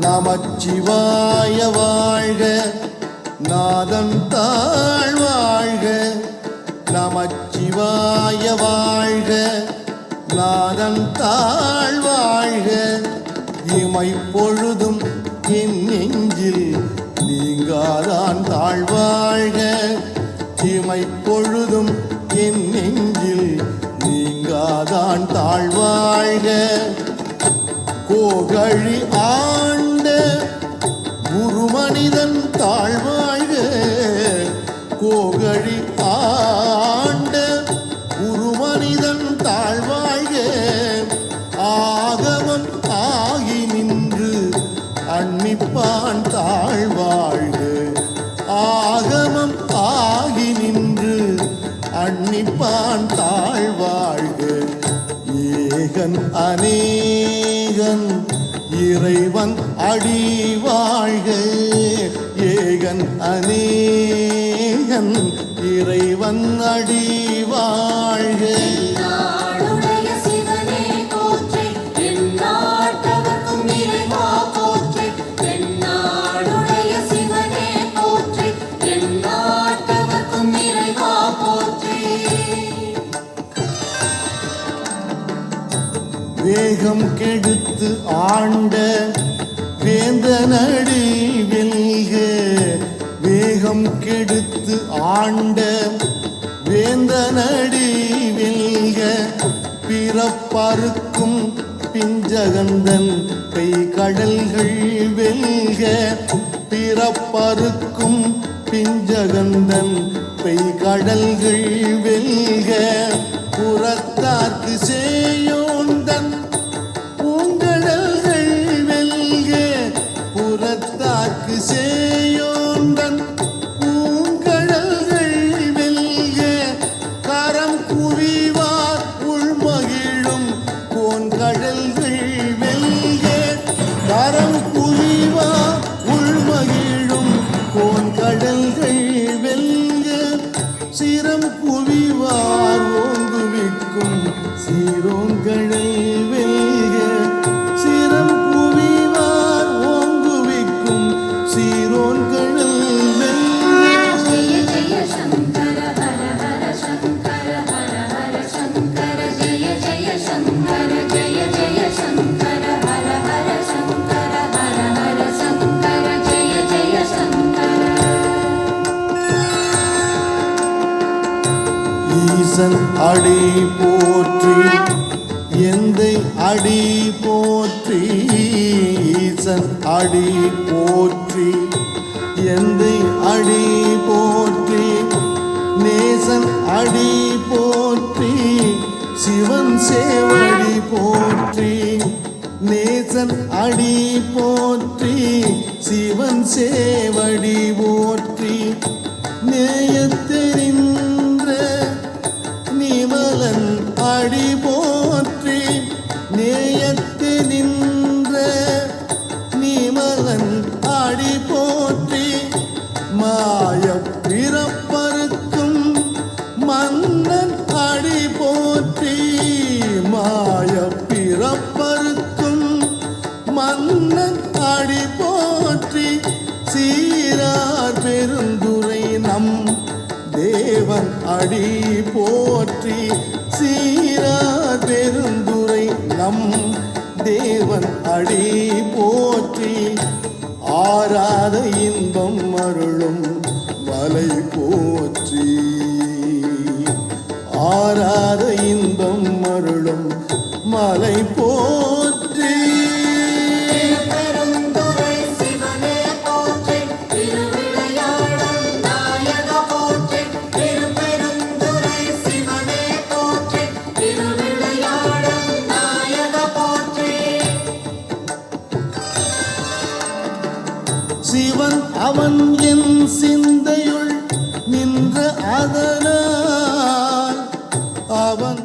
நமச்சிவாய வாழ்க நாதன் தாழ் வாழ்க. நமச்சிவாய வாழ்க நாதன் தாழ் மகிமை பொழுதும் என் நெஞ்சில் நீங்காதான் தாழ்வாழ்க. இமை பொழுதும் என் நெஞ்சில் நீங்காதான் தாழ்வாழ்க. கோகழி ஆண்ட குருமனிதன் தாழ்வாழ்க. கோகழி அன்னிப்பான் தாழ்வாழ்க ஏகன் அநேகன் இறைவன் அடி வாழ்க ஏகன் அநேகன் இறைவன் அடி வாழ்க வேகம் கெடுத்து ஆண்ட வேந்தனடி வெல்க. வேகம் கெடுத்து ஆண்ட வேந்தனடி வெல்க. பிறப்பறுக்கும் பிஞ்சகந்தன் பெய் கடல்கள் வெல்க. பிறப்பறுக்கும் பிஞ்சகந்தன் பெய் கடல்கள் வெல்க. புறத்தார்க்கு சே ஈசன் அடி போற்றி எந்தை அடி போற்றி ஈசன் அடி போற்றி எந்தை அடி போற்றி நேசன் அடி போற்றி சிவன் சேவடி போற்றி நேசன் அடி போற்றி சிவன் சேவடி போ சீரார் நம் தேவன் அடி போற்றி சீரா பெருந்துரை நம் தேவன் அடி போற்றி ஆராத இன்பம் அருளும் மலை போற்றி. ஆராத இன்பம் அருளும் மலை போ சிவன் அவன் என் சிந்தையுள் நின்ற அதனால் அவன்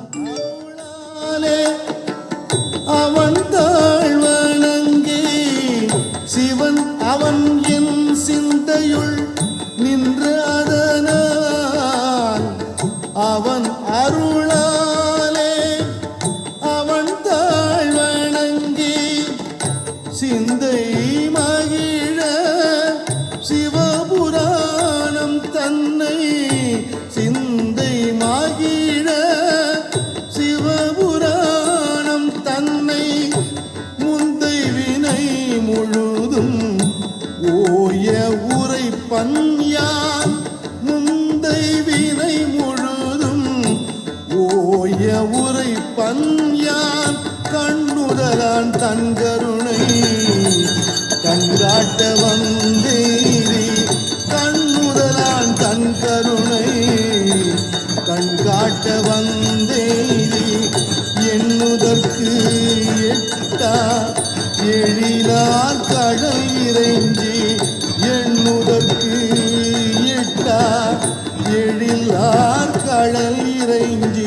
பன்யான் முந்தை வினை முழுதும் ஓய உரை பன்யான் கண்ணுதலான் தன்கருணை கண்காட்ட வந்தேரி கண்ணுதலான் தன்கருணை கண்காட்ட வந்தேரி எண்ணுதற்கு எட்டா எழிலார் கடல் இறைந்த எழிலார் கடல் இறைஞ்சி